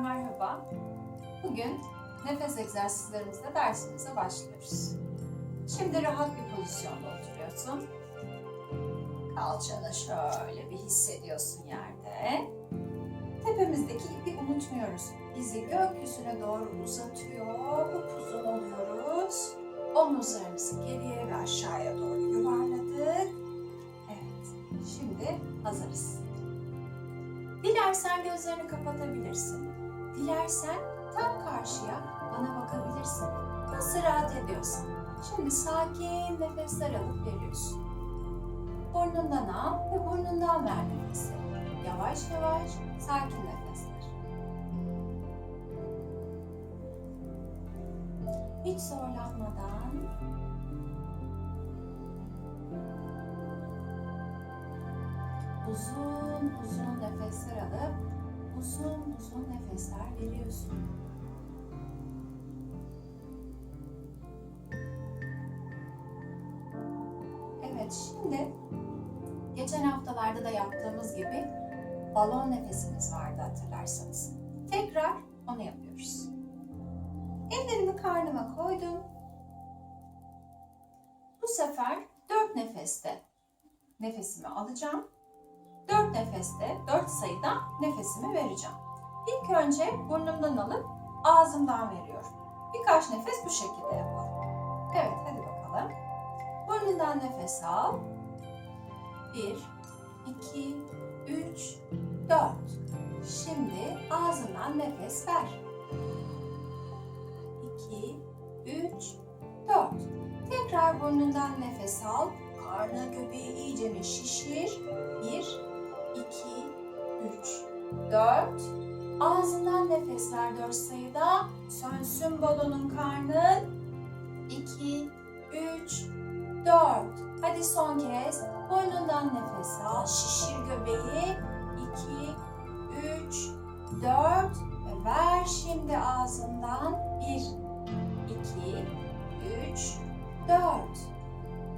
merhaba. Bugün nefes egzersizlerimizle dersimize başlıyoruz. Şimdi rahat bir pozisyonda oturuyorsun. Kalçanı şöyle bir hissediyorsun yerde. Tepemizdeki ipi unutmuyoruz. Bizi gökyüzüne doğru uzatıyor. Upuzun oluyoruz. Omuzlarımızı geriye ve aşağıya doğru yuvarladık. Evet, şimdi hazırız. Dilersen gözlerini kapatabilirsin. Dilersen tam karşıya bana bakabilirsin. Nasıl rahat ediyorsan. Şimdi sakin nefesler alıp veriyorsun. Burnundan al ve burnundan ver nefesi. Yavaş yavaş sakin nefesler. Hiç zorlanmadan uzun uzun nefesler alıp uzun uzun nefesler veriyorsun. Evet şimdi geçen haftalarda da yaptığımız gibi balon nefesimiz vardı hatırlarsanız. Tekrar onu yapıyoruz. Ellerimi karnıma koydum. Bu sefer dört nefeste nefesimi alacağım. Dört nefeste, dört sayıda nefesimi vereceğim. İlk önce burnumdan alıp ağzımdan veriyorum. Birkaç nefes bu şekilde yapalım. Evet, hadi bakalım. Burnundan nefes al. Bir, iki, üç, dört. Şimdi ağzından nefes ver. İki, üç, dört. Tekrar burnundan nefes al. Karnı göbeği iyice bir şişir. Bir, iki, üç, dört. Ağzından nefes ver dört sayıda. Sönsün balonun karnın. İki, üç, dört. Hadi son kez. Burnundan nefes al. Şişir göbeği. İki, üç, dört. Ve ver şimdi ağzından. Bir, iki, üç, dört.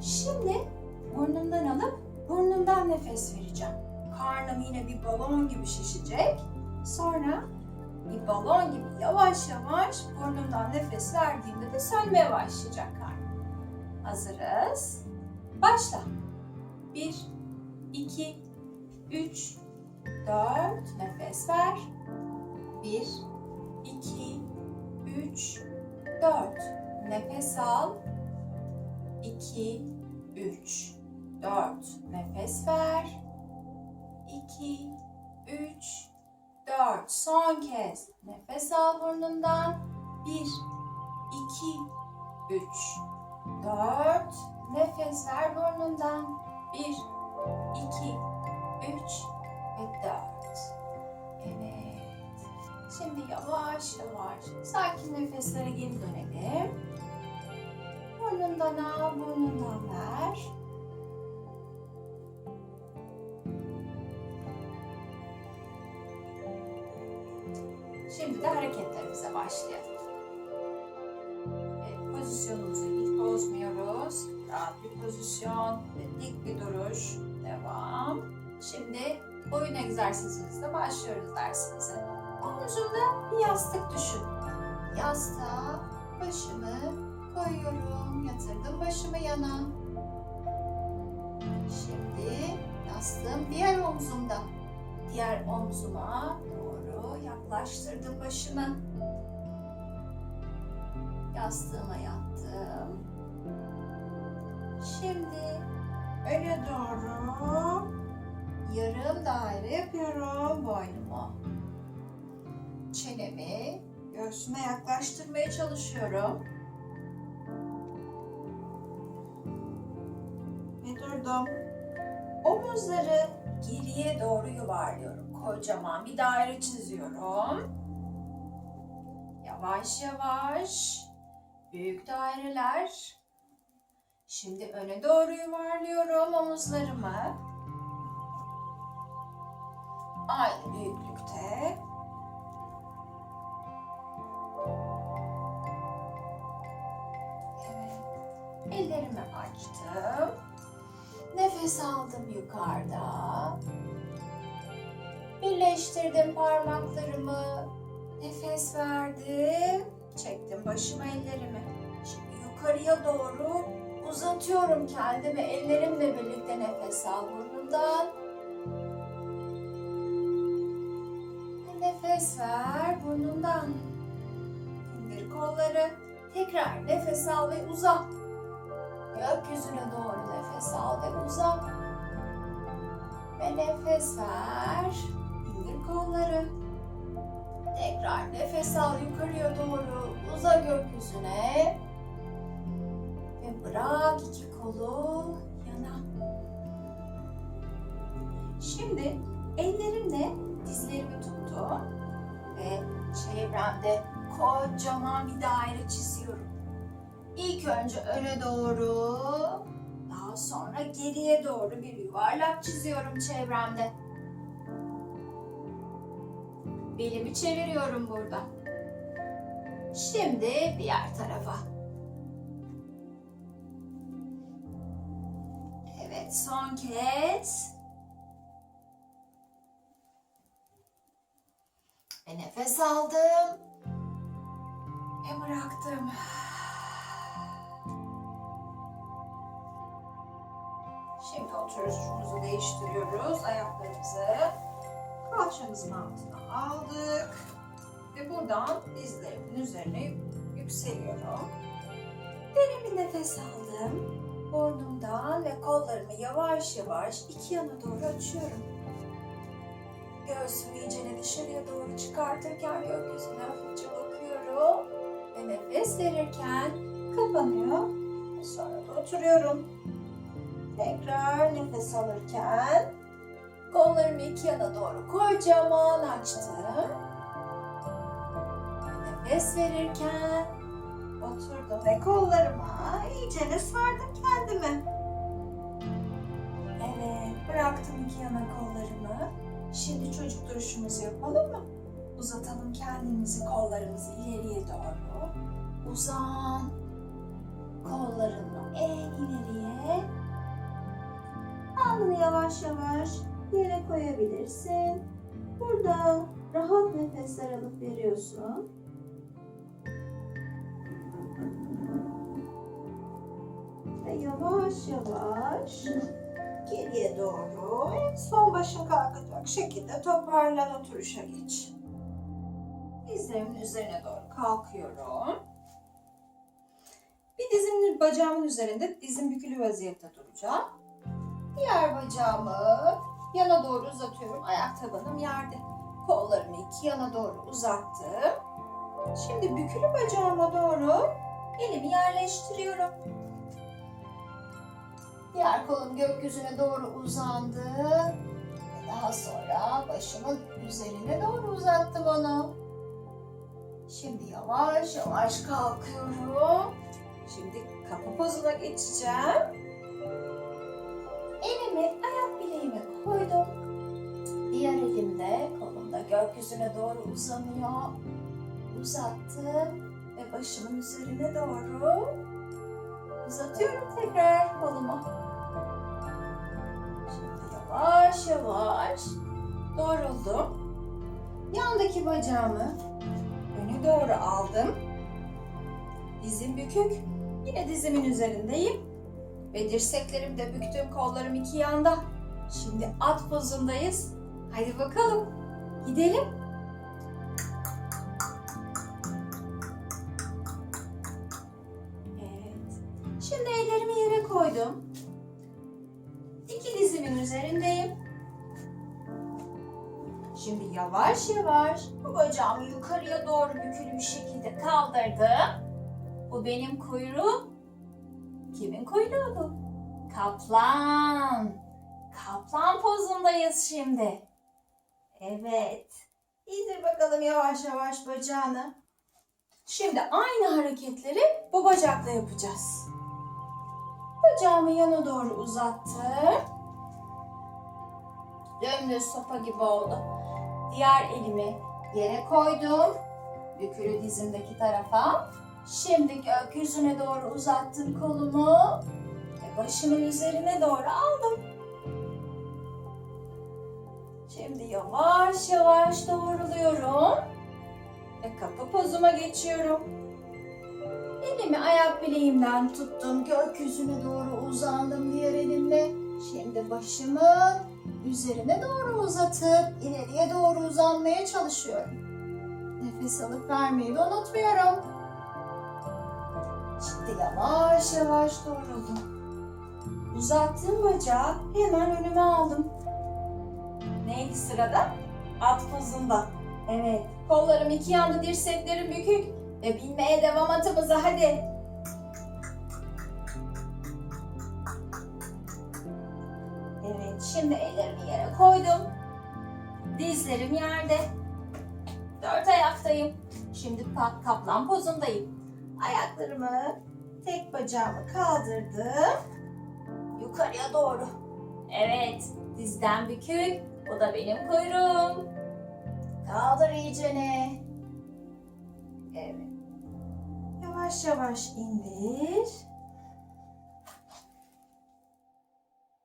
Şimdi burnumdan alıp burnumdan nefes vereceğim. Karnım yine bir balon gibi şişecek. Sonra bir balon gibi yavaş yavaş burnumdan nefes verdiğimde de sönmeye başlayacak karnım. Hazırız. Başla. 1, 2, 3, 4. Nefes ver. 1, 2, 3, 4. Nefes al. 2, 3, 4. Nefes ver. 2, 3, 4. Son kez. Nefes al burnundan. 1, 2, 3, 4. Nefes ver burnundan. 1, 2, 3 ve 4. Evet. Şimdi yavaş yavaş sakin nefeslere geri dönelim. Burnundan al, burnundan ver. Şimdi de hareketlerimize başlayalım. Evet, pozisyonumuzu hiç bozmuyoruz. Rahat bir pozisyon ve dik bir duruş. Devam. Şimdi boyun egzersizimizle başlıyoruz dersimize. Omuzumda bir yastık düşün. Yastığa başımı koyuyorum. Yatırdım başımı yana. Şimdi yastığım diğer omzumda. Diğer omzuma doğru yaklaştırdım başımı. Yastığıma yattım. Şimdi öne doğru yarım daire yapıyorum boynumu. Çenemi göğsüme yaklaştırmaya çalışıyorum. Ve durdum. Omuzları geriye doğru yuvarlıyorum. Kocaman bir daire çiziyorum. Yavaş yavaş. Büyük daireler. Şimdi öne doğru yuvarlıyorum omuzlarımı. Aynı büyüklükte. Evet. Ellerimi açtım. Nefes aldım yukarıda. Birleştirdim parmaklarımı. Nefes verdim. Çektim başıma ellerimi. Şimdi yukarıya doğru uzatıyorum kendimi. Ellerimle birlikte nefes al burnumdan. Nefes ver burnundan. İndir kolları. Tekrar nefes al ve uzat. Gökyüzüne doğru nefes al ve uzat. Ve nefes ver. İndir kolları. Tekrar nefes al yukarıya doğru. Uza gökyüzüne. Ve bırak iki kolu yana. Şimdi ellerimle dizlerimi tuttum. Ve çevremde kocaman bir daire çiziyorum. İlk önce öne doğru, daha sonra geriye doğru bir yuvarlak çiziyorum çevremde. Belimi çeviriyorum burada. Şimdi diğer tarafa. Evet, son kez. Ve nefes aldım. Ve bıraktım. Şimdi oturuşumuzu değiştiriyoruz. Ayaklarımızı kalçamızın altına aldık. Ve buradan dizlerimin üzerine yükseliyorum. Derin bir nefes aldım. Burnumdan ve kollarımı yavaş yavaş iki yana doğru açıyorum. Göğsümü iyicene dışarıya doğru çıkartırken gökyüzüne hafifçe bakıyorum. Ve nefes verirken kapanıyor. Sonra da oturuyorum. Tekrar nefes alırken kollarımı iki yana doğru kocaman açtım. Nefes verirken oturdum ve kollarıma iyicene sardım kendimi. Evet, bıraktım iki yana kollarımı. Şimdi çocuk duruşumuzu yapalım mı? Uzatalım kendimizi, kollarımızı ileriye doğru. Uzan. Kollarını en ileriye. Alnını yavaş yavaş yere koyabilirsin. Burada rahat nefesler alıp veriyorsun. Ve yavaş yavaş geriye doğru en son başın kalkacak şekilde toparlan oturuşa geç. Dizlerimin üzerine doğru kalkıyorum. Bir dizimin bacağımın üzerinde dizim bükülü vaziyette duracağım. Diğer bacağımı yana doğru uzatıyorum. Ayak tabanım yerde. Kollarımı iki yana doğru uzattım. Şimdi bükülü bacağıma doğru elimi yerleştiriyorum. Diğer kolum gökyüzüne doğru uzandı. Daha sonra başımın üzerine doğru uzattım onu. Şimdi yavaş yavaş kalkıyorum. Şimdi kapı pozuna geçeceğim. Gökyüzüne doğru uzanıyor. Uzattım ve başımın üzerine doğru uzatıyorum tekrar kolumu. Şimdi yavaş yavaş doğruldum. Yandaki bacağımı öne doğru aldım. Dizim bükük. Yine dizimin üzerindeyim. Ve dirseklerimi de büktüm. Kollarım iki yanda. Şimdi at pozundayız. Hadi bakalım. Gidelim. Evet. Şimdi ellerimi yere koydum. İki dizimin üzerindeyim. Şimdi yavaş yavaş bu bacağımı yukarıya doğru bükülü bir şekilde kaldırdım. Bu benim kuyruğum. Kimin kuyruğu bu? Kaplan. Kaplan pozundayız şimdi. Evet. İndir bakalım yavaş yavaş bacağını. Şimdi aynı hareketleri bu bacakla yapacağız. Bacağımı yana doğru uzattım. Dümdüz sopa gibi oldu. Diğer elimi yere koydum. Bükülü dizimdeki tarafa. Şimdi gökyüzüne doğru uzattım kolumu. Ve başımın üzerine doğru aldım. Şimdi yavaş yavaş doğruluyorum. ve kapı pozuma geçiyorum. Elimi ayak bileğimden tuttum. Gökyüzüne doğru uzandım diğer elimle. Şimdi başımı üzerine doğru uzatıp ileriye doğru uzanmaya çalışıyorum. Nefes alıp vermeyi de unutmuyorum. Şimdi yavaş yavaş doğruldum. Uzattığım bacağı hemen önüme aldım. Neydi sırada? At pozunda. Evet. Kollarım iki yanda, dirseklerim bükük. Ve binmeye devam atımıza hadi. Evet, şimdi ellerimi yere koydum. Dizlerim yerde. Dört ayaktayım. Şimdi kaplan pozundayım. Ayaklarımı, tek bacağımı kaldırdım. Yukarıya doğru. Evet, dizden bükük. Bu da benim kuyruğum. Kaldır iyicene. Evet. Yavaş yavaş indir.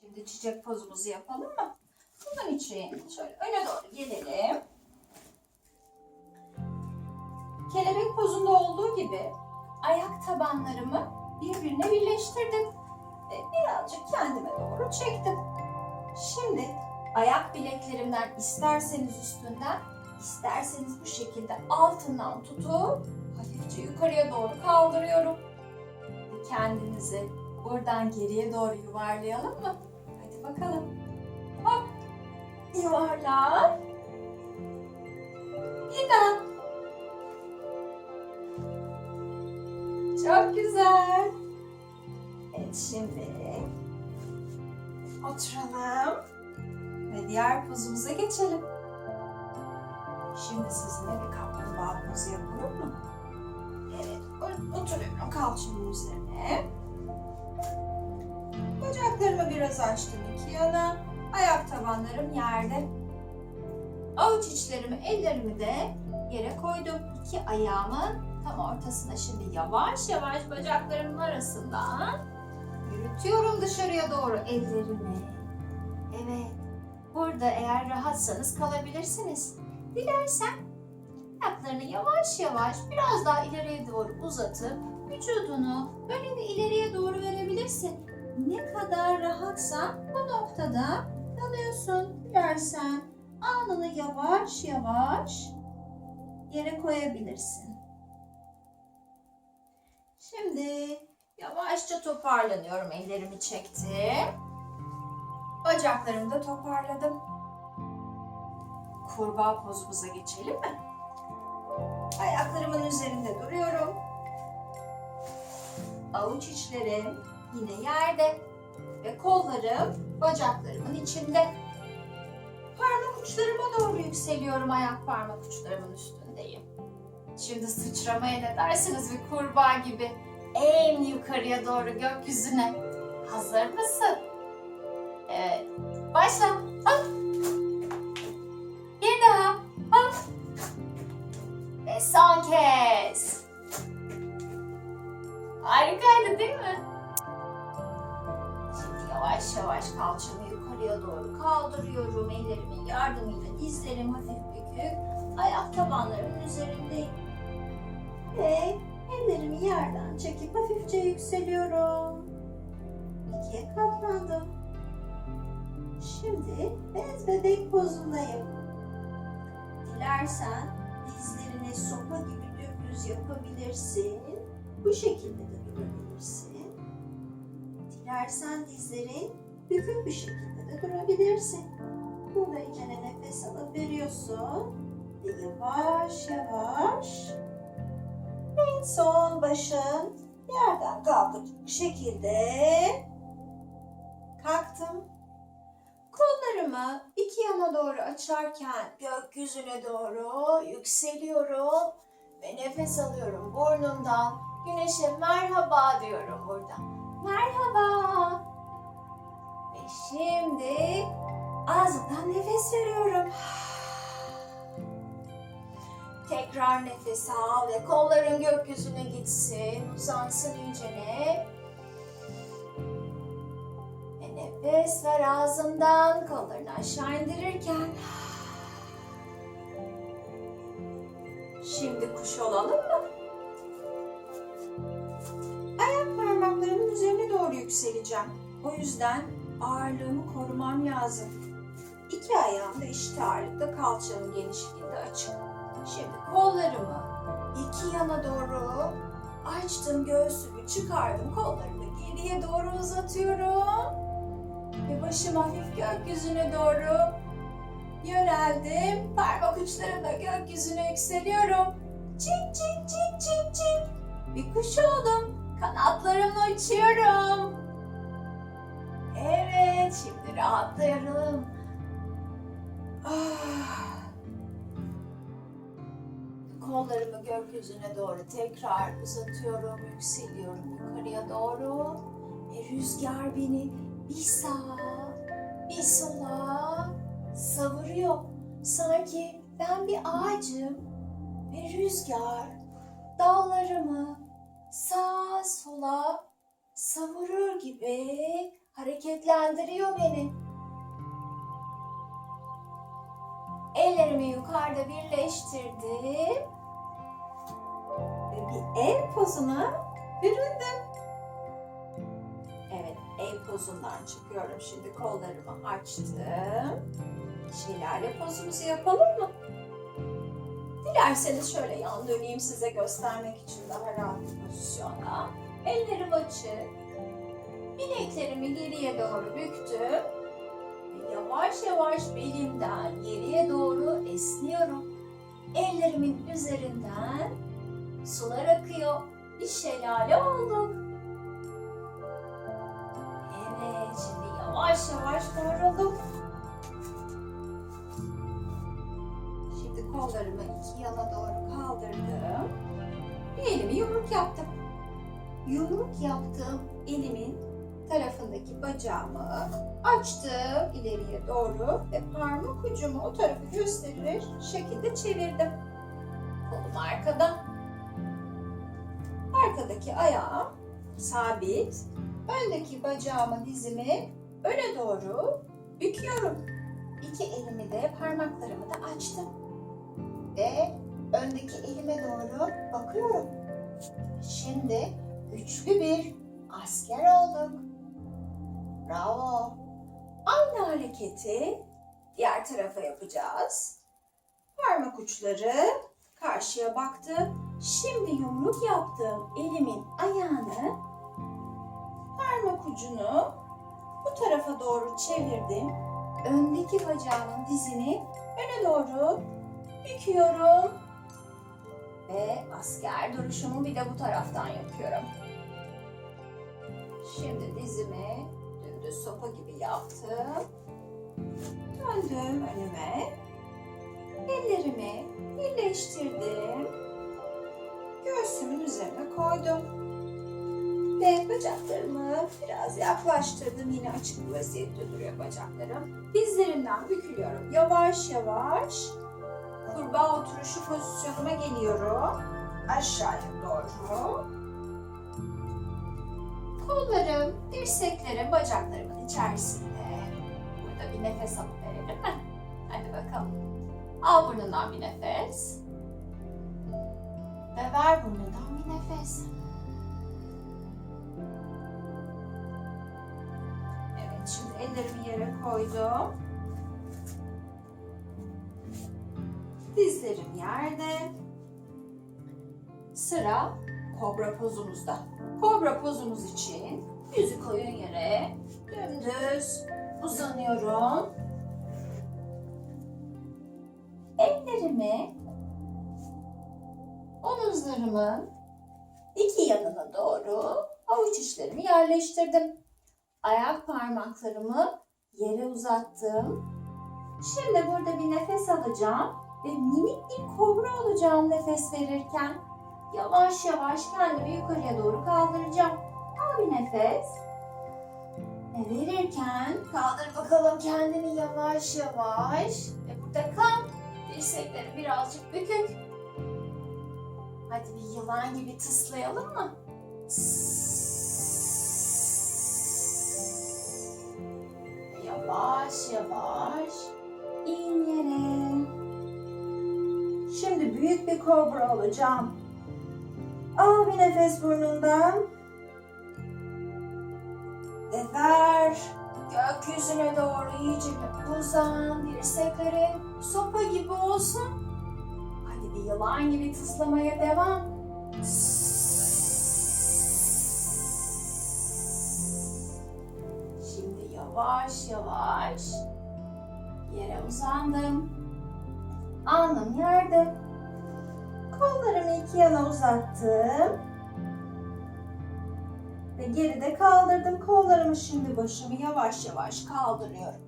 Şimdi çiçek pozumuzu yapalım mı? Bunun için şöyle öne doğru gelelim. Kelebek pozunda olduğu gibi ayak tabanlarımı birbirine birleştirdim ve birazcık kendime doğru çektim. Şimdi ayak bileklerimden isterseniz üstünden, isterseniz bu şekilde altından tutup hafifçe yukarıya doğru kaldırıyorum. Ve kendinizi buradan geriye doğru yuvarlayalım mı? Hadi bakalım. Hop. Yuvarla. Bir. Çok güzel. Evet şimdi oturalım ve diğer pozumuza geçelim. Şimdi sizinle bir kaplumbağa pozu yapalım mı? Evet, oturuyorum kalçamın üzerine. Bacaklarımı biraz açtım iki yana. Ayak tabanlarım yerde. Avuç içlerimi, ellerimi de yere koydum. İki ayağımın tam ortasına şimdi yavaş yavaş bacaklarımın arasından yürütüyorum dışarıya doğru ellerimi. Evet. Burada eğer rahatsanız kalabilirsiniz. Dilersen ayaklarını yavaş yavaş biraz daha ileriye doğru uzatıp vücudunu böyle bir ileriye doğru verebilirsin. Ne kadar rahatsan bu noktada kalıyorsun. Dilersen alnını yavaş yavaş yere koyabilirsin. Şimdi yavaşça toparlanıyorum. Ellerimi çektim. Bacaklarımı da toparladım. Kurbağa pozumuza geçelim mi? Ayaklarımın üzerinde duruyorum. Avuç içlerim yine yerde ve kollarım bacaklarımın içinde. Parmak uçlarıma doğru yükseliyorum. Ayak parmak uçlarımın üstündeyim. Şimdi sıçramaya ne dersiniz bir kurbağa gibi en yukarıya doğru gökyüzüne. Hazır mısın? Tabanlarımın üzerindeyim. Ve ellerimi yerden çekip hafifçe yükseliyorum. İkiye katlandım. Şimdi bez bebek pozundayım. Dilersen dizlerini sopa gibi dümdüz yapabilirsin. Bu şekilde de durabilirsin. Dilersen dizlerin bükük bir şekilde de durabilirsin. Burada içine nefes alıp veriyorsun. Ve yavaş yavaş en son başın yerden kalkacak şekilde kalktım. Kollarımı iki yana doğru açarken gökyüzüne doğru yükseliyorum ve nefes alıyorum burnumdan. Güneşe merhaba diyorum burada. Merhaba. Ve şimdi ağzımdan nefes veriyorum. Tekrar nefes al ve kolların gökyüzüne gitsin. Uzansın iyicene. Ve nefes ver ağzından kollarını aşağı indirirken. Şimdi kuş olalım mı? Ayak parmaklarımın üzerine doğru yükseleceğim. O yüzden ağırlığımı korumam lazım. İki ayağım da eşit ağırlıkta kalçanın genişliğinde açık. Şimdi kollarımı iki yana doğru açtım, göğsümü çıkardım, kollarımı geriye doğru uzatıyorum. Ve başım hafif gökyüzüne doğru yöneldim. Parmak uçlarımla gökyüzüne yükseliyorum. Çik çik çik çik çik. Bir kuş oldum. Kanatlarımla uçuyorum. Evet, şimdi rahatlayalım. Ah. Kollarımı gökyüzüne doğru tekrar uzatıyorum, yükseliyorum yukarıya doğru. Ve rüzgar beni bir sağa, bir sola savuruyor. Sanki ben bir ağacım ve rüzgar dallarımı sağa sola savurur gibi hareketlendiriyor beni. Ellerimi yukarıda birleştirdim bir el pozuna büründüm. Evet, el pozundan çıkıyorum. Şimdi kollarımı açtım. Şelale pozumuzu yapalım mı? Dilerseniz şöyle yan döneyim size göstermek için daha rahat bir pozisyonda. Ellerim açık. Bileklerimi geriye doğru büktüm. Ve yavaş yavaş belimden geriye doğru esniyorum. Ellerimin üzerinden sular akıyor. Bir şelale olduk. Evet, şimdi yavaş yavaş doğrulduk. Şimdi kollarımı iki yana doğru kaldırdım. Bir elimi yumruk yaptım. Yumruk yaptığım elimin tarafındaki bacağımı açtım ileriye doğru ve parmak ucumu o tarafı gösterir şekilde çevirdim. Kolum arkada. Arkadaki ayağım sabit. Öndeki bacağımı dizimi öne doğru büküyorum. İki elimi de parmaklarımı da açtım. Ve öndeki elime doğru bakıyorum. Şimdi güçlü bir asker olduk. Bravo. Aynı hareketi diğer tarafa yapacağız. Parmak uçları karşıya baktı. Şimdi yumruk yaptığım elimin ayağını parmak ucunu bu tarafa doğru çevirdim. Öndeki bacağımın dizini öne doğru büküyorum. Ve asker duruşumu bir de bu taraftan yapıyorum. Şimdi dizimi dümdüz sopa gibi yaptım. Döndüm önüme. Ellerimi birleştirdim. Göğsümün üzerine koydum. Ve bacaklarımı biraz yaklaştırdım. Yine açık bir vaziyette duruyor bacaklarım. Dizlerimden bükülüyorum. Yavaş yavaş kurbağa oturuşu pozisyonuma geliyorum. Aşağıya doğru. Kollarım, dirseklerim bacaklarımın içerisinde. Burada bir nefes alıp verelim? Hadi bakalım. Al burnundan bir nefes. Ve ver burnundan bir nefes. Evet, şimdi ellerimi yere koydum. Dizlerim yerde. Sıra kobra pozumuzda. Kobra pozumuz için yüzü koyun yere dümdüz uzanıyorum. Ellerimi omuzlarımın iki yanına doğru avuç içlerimi yerleştirdim. Ayak parmaklarımı yere uzattım. Şimdi burada bir nefes alacağım ve minik bir kobra olacağım nefes verirken. Yavaş yavaş kendimi yukarıya doğru kaldıracağım. Al bir nefes. Ve verirken kaldır bakalım kendini yavaş yavaş. Ve burada kal. Dirsekleri birazcık bükük. Hadi bir yılan gibi tıslayalım mı? Yavaş yavaş in yere. Şimdi büyük bir kobra olacağım. Al bir nefes burnundan. Ve ver. Gökyüzüne doğru iyice bir uzan, dirseklerin sopa gibi olsun. Bir yılan gibi tızlamaya devam. Şimdi yavaş yavaş yere uzandım. Alnım yerde. Kollarımı iki yana uzattım. Ve geride kaldırdım. Kollarımı şimdi başımı yavaş yavaş kaldırıyorum.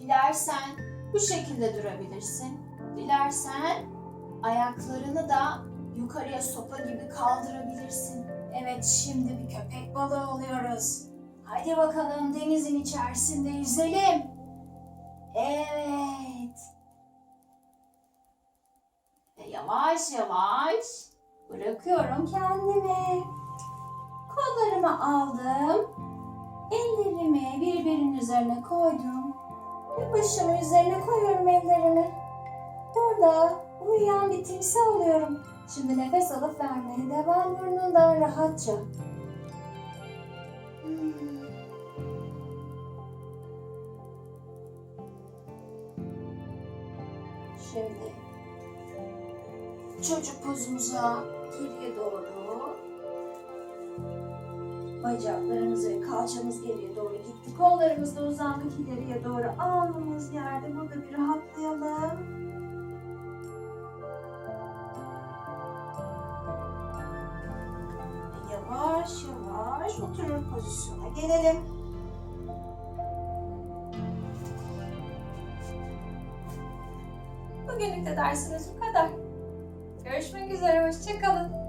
Dilersen bu şekilde durabilirsin. Dilersen ayaklarını da yukarıya sopa gibi kaldırabilirsin. Evet şimdi bir köpek balığı oluyoruz. Hadi bakalım denizin içerisinde yüzelim. Evet. Ve yavaş yavaş bırakıyorum kendimi. Kollarımı aldım. Ellerimi birbirinin üzerine koydum. Ve başımın üzerine koyuyorum ellerimi. Burada uyuyan bir timsah oluyorum. Şimdi nefes alıp vermeye devam burnundan rahatça. Şimdi çocuk pozumuza geriye doğru Bacaklarımız ve kalçamız geriye doğru gitti. Kollarımız da uzandık ileriye doğru. Alnımız yerde. Burada bir rahatlayalım. Gelelim. Bugünlük de dersimiz bu kadar. Görüşmek üzere, hoşçakalın.